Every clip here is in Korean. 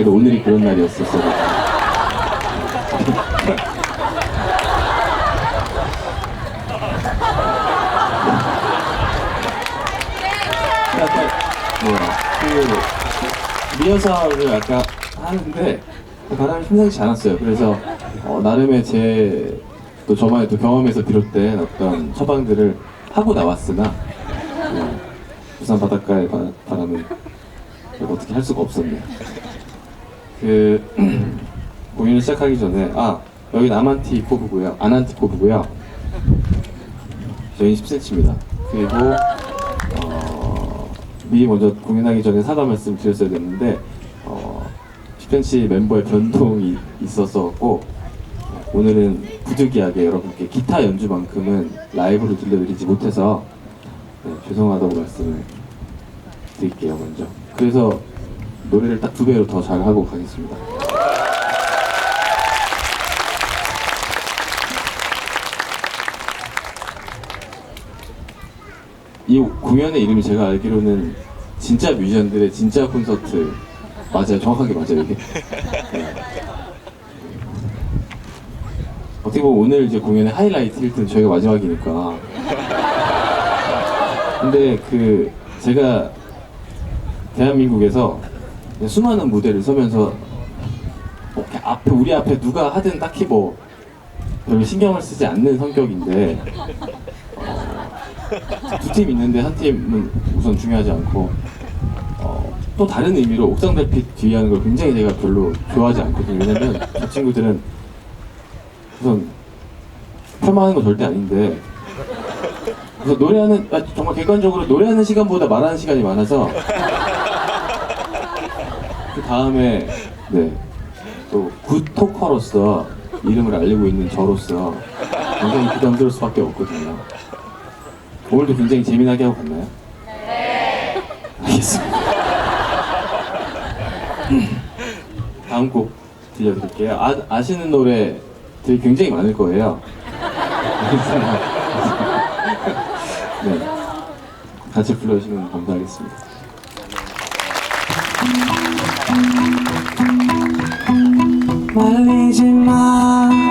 그래도 오늘이 그런 날이었었어. 약간 뭐야 그 리허설을 아까 하는데 바람이 심상치 않았어요. 그래서 어, 나름의 제 또 저만의 또 경험에서 비롯된 어떤 처방들을 하고 나왔으나 어, 부산 바닷가의 바, 바람은 어떻게 할 수가 없었네요. 그 공연을 시작하기 전에 아 여기는 아만티 코브고요, 아난티 코브고요. 저희는 10cm입니다. 그리고 어, 미리 먼저 공연하기 전에 사과 말씀 드렸어야 됐는데 어, 10cm 멤버의 변동이 있었었고 오늘은 부득이하게 여러분께 기타 연주만큼은 라이브로 들려드리지 못해서 네, 죄송하다고 말씀을 드릴게요 먼저. 그래서 노래를 딱 두 배로 더 잘하고 가겠습니다. 이 공연의 이름이 제가 알기로는 진짜 뮤지션들의 진짜 콘서트 맞아요 정확하게 맞아요 이게 네. 어떻게 보면 오늘 이제 공연의 하이라이트일 땐 저희가 마지막이니까 근데 그 제가 대한민국에서 수많은 무대를 서면서 뭐 앞에 우리 앞에 누가 하든 딱히 뭐 별로 신경을 쓰지 않는 성격인데 두팀 있는데 한 팀은 우선 중요하지 않고 어, 또 다른 의미로 옥상 달빛 뒤에 하는 걸 굉장히 제가 별로 좋아하지 않거든요. 왜냐면 저 친구들은 우선 폄하하는 거 절대 아닌데 그래서 노래하는 아, 정말 객관적으로 노래하는 시간보다 말하는 시간이 많아서 그 다음에 네 또 굿토커로서 이름을 알리고 있는 저로서 굉장히 부담스러울 수밖에 없거든요. 오늘도 굉장히 재미나게 하고 갔나요? 네. 알겠습니다. 다음 곡 들려드릴게요. 아, 아시는 노래들이 굉장히 많을 거예요. 네. 같이 불러주시면 감사하겠습니다. 말리지 마.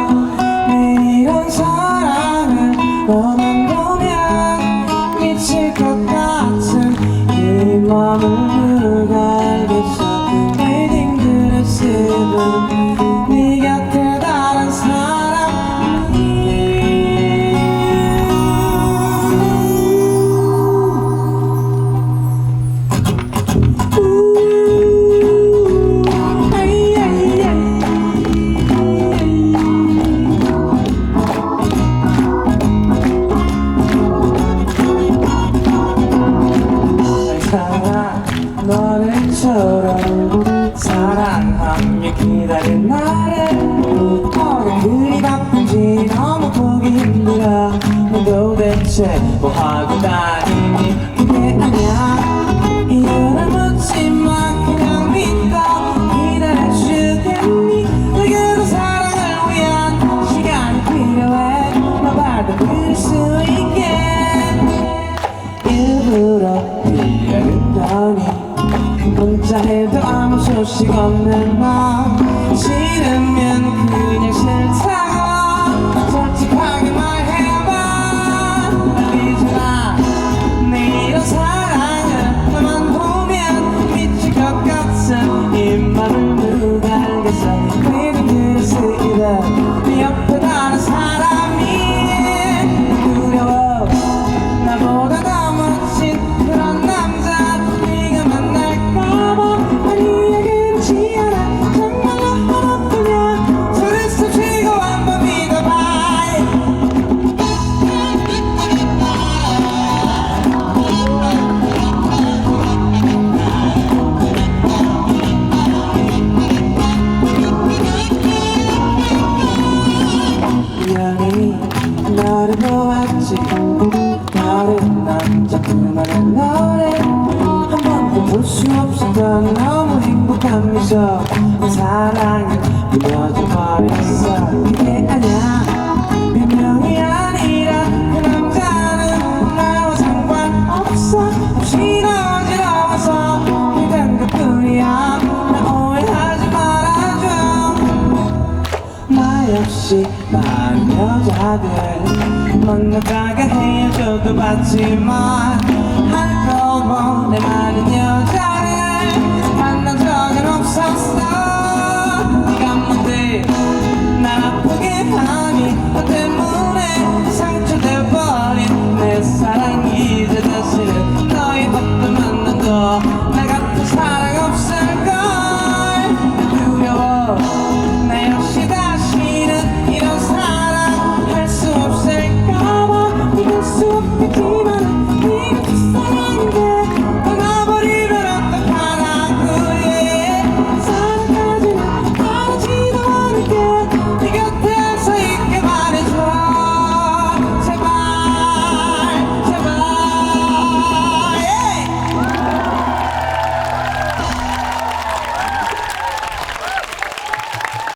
너를처럼 사랑하며 기다린 나를 어게 그리 바쁜지 너무 보기 힘들어. 너 도대체 뭐하고 아무 소식 없는 나 그만의 노래 볼수 없었던 너무 행복한 미소. 사랑이 무너져 버렸어 이게 아냐 변명이 아니라 그 남자는 나와 상관없어. 없이 어지러워서 그단 그뿐이야. 오해하지 말아줘. 말 없이 말 여자들 막나다가 헤어져도 봤지만 할거뭐내 많은 여자를 만난 적은 없었어.